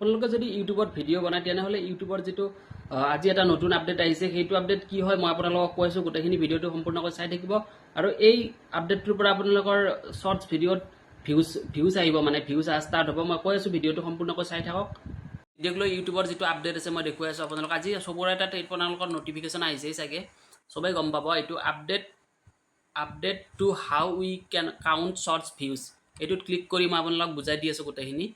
আপোনালোকে যদি ইউটিউবত ভিডিঅ' বনায় তেনেহ'লে ইউটিউবৰ যিটো আজি এটা নতুন আপডেট আহিছে সেইটো আপডেট কি হয় মই আপোনালোকক কৈ আছোঁ গোটেইখিনি ভিডিঅ'টো সম্পূৰ্ণকৈ চাই থাকিব। আৰু এই আপডেটটোৰ পৰা আপোনালোকৰ শ্বৰ্টছ ভিডিঅ'ত ভিউজ ভিউজ আহিব মানে ভিউজ ষ্টাৰ্ট হ'ব। মই কৈ আছোঁ ভিডিঅ'টো সম্পূৰ্ণকৈ চাই থাকক। ভিডিঅ'ক লৈ ইউটিউবৰ যিটো আপডেট আছে মই দেখুৱাই আছোঁ আপোনালোকক। আজি চবৰে তাত আপোনালোকৰ নটিফিকেশ্যন আহিছেই চাগে। চবেই গম পাব এইটো update update to how we can count shorts views এইটোত ক্লিক কৰি মই আপোনালোকক বুজাই দি আছোঁ গোটেইখিনি।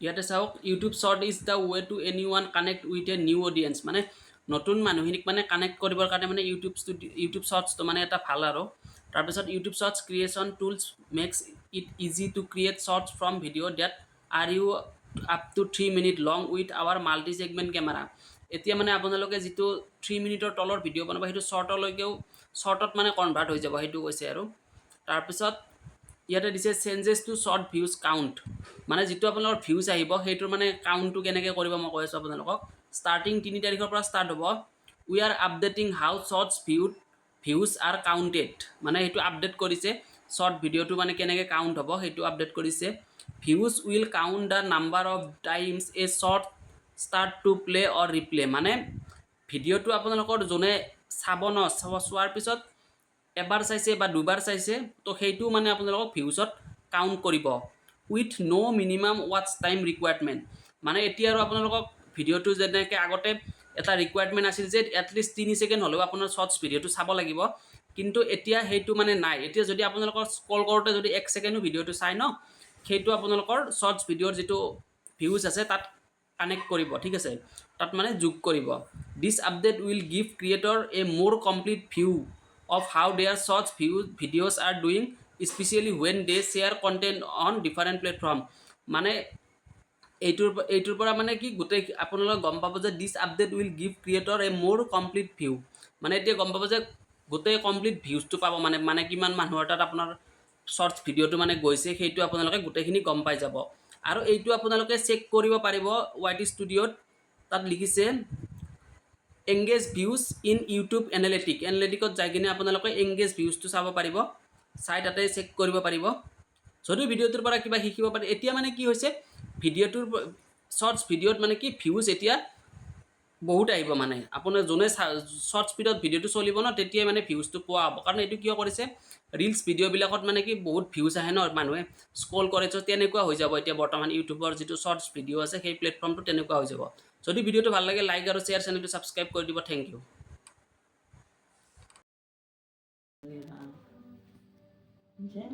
ইয়াতে চাওক YouTube short is the way to any one connect with a new audience মানে নতুন মানুহখিনিক মানে কানেক্ট কৰিবৰ কাৰণে মানে ইউটিউব ইউটিউব শ্বৰ্টছটো মানে এটা ভালো আৰু। তাৰপিছত YouTube shorts creation tools makes it easy to create shorts from video' that are you up to three minute long with our multi segment camera এতিয়া মানে আপোনালোকে যিটো থ্ৰী মিনিটৰ তলৰ ভিডিঅ' বনাব, সেইটো শ্বৰ্টলৈকেও শ্বৰ্টত মানে কনভাৰ্ট হৈ যাব, সেইটো কৈছে আৰু। তাৰপিছত ইয়াতে দিছে changes to short views count মানে যিটো আপোনালোকৰ ভিউজ আহিব, সেইটোৰ মানে কাউণ্টটো কেনেকৈ কৰিব মই কৈ আছোঁ আপোনালোকক। ষ্টাৰ্টিং তিনি তাৰিখৰ পৰা ষ্টাৰ্ট হ'ব। We are updating how shorts viewed views are counted মানে সেইটো আপডেট কৰিছে। শ্বৰ্ট ভিডিঅ'টো মানে কেনেকৈ কাউণ্ট হ'ব, সেইটো আপডেট কৰিছে। Views will count the number of times a short start to play or replay মানে ভিডিঅ'টো আপোনালোকৰ যোনে চাব ন চোৱাৰ পিছত এবাৰ চাইছে বা দুবাৰ চাইছে, তো সেইটো মানে আপোনালোকক ভিউজত কাউণ্ট কৰিব। উইথ ন' মিনিমাম ৱাটছ টাইম ৰিকুৱাৰমেণ্ট মানে এতিয়া আৰু আপোনালোকক ভিডিঅ'টো যেনেকৈ আগতে এটা ৰিকুৱাৰমেণ্ট আছিল যে এটলিষ্ট তিনি ছেকেণ্ড হ'লেও আপোনাৰ শ্বৰ্টছ ভিডিঅ'টো চাব লাগিব। কিন্তু এতিয়া সেইটো মানে নাই। এতিয়া যদি আপোনালোকৰ স্কল কৰোঁতে যদি এক ছেকেণ্ডো ভিডিঅ'টো চাই ন, সেইটো আপোনালোকৰ শ্বৰ্টছ ভিডিঅ'ৰ যিটো ভিউজ আছে, তাত কানেক্ট কৰিব, ঠিক আছে? তাত মানে যোগ কৰিব। This update will give creator a more complete view of how their shorts view videos are doing especially when they share content on different platform মানে এইটোৰ এইটোৰ পৰা মানে কি, গোটেই আপোনালোকে গম পাব যে this update will give creator a more complete view মানে এতিয়া গম পাব যে গোটেই কমপ্লিট ভিউজটো পাব। মানে মানে কিমান মানুহৰ তাত আপোনাৰ শ্বৰ্টছ ভিডিঅ'টো মানে গৈছে, সেইটো আপোনালোকে গোটেইখিনি গম পাই যাব। আৰু এইটো আপোনালোকে চেক কৰিব পাৰিব ৱাই টি ষ্টুডিঅ'ত তাত লিখিছে engage views in YouTube analytic এনালিটিকত যাই কিনে আপোনালোকে এংগেজ ভিউজটো চাব পাৰিব চাই তাতে চেক কৰিব পাৰিব। যদিও ভিডিঅ'টোৰ পৰা কিবা শিকিব পাৰে এতিয়া মানে কি হৈছে ভিডিঅ'টোৰ শ্বৰ্টছ ভিডিঅ'ত মানে কি ভিউজ এতিয়া বহুত আহিব মানে। আপোনাৰ যোনে শ্বৰ্ট স্পীডত ভিডিঅ'টো চলিব ন, তেতিয়াই মানে ভিউজটো পোৱা হ'ব। কাৰণ এইটো কিয় কৰিছে ৰিলচ ভিডিঅ'বিলাকত মানে কি বহুত ভিউজ আহে ন মানুহে। স্ক্ৰল কৰে ত' তেনেকুৱা হৈ যাব। এতিয়া বৰ্তমান ইউটিউবৰ যিটো শ্বৰ্টছ ভিডিঅ' আছে, সেই প্লেটফৰ্মটো তেনেকুৱা হৈ যাব। যদি ভিডিঅ'টো ভালো লাগে লাইক আৰু শ্বেয়াৰ চেনেলটো ছাবস্ক্ৰাইব কৰি দিব। Thank you Jen?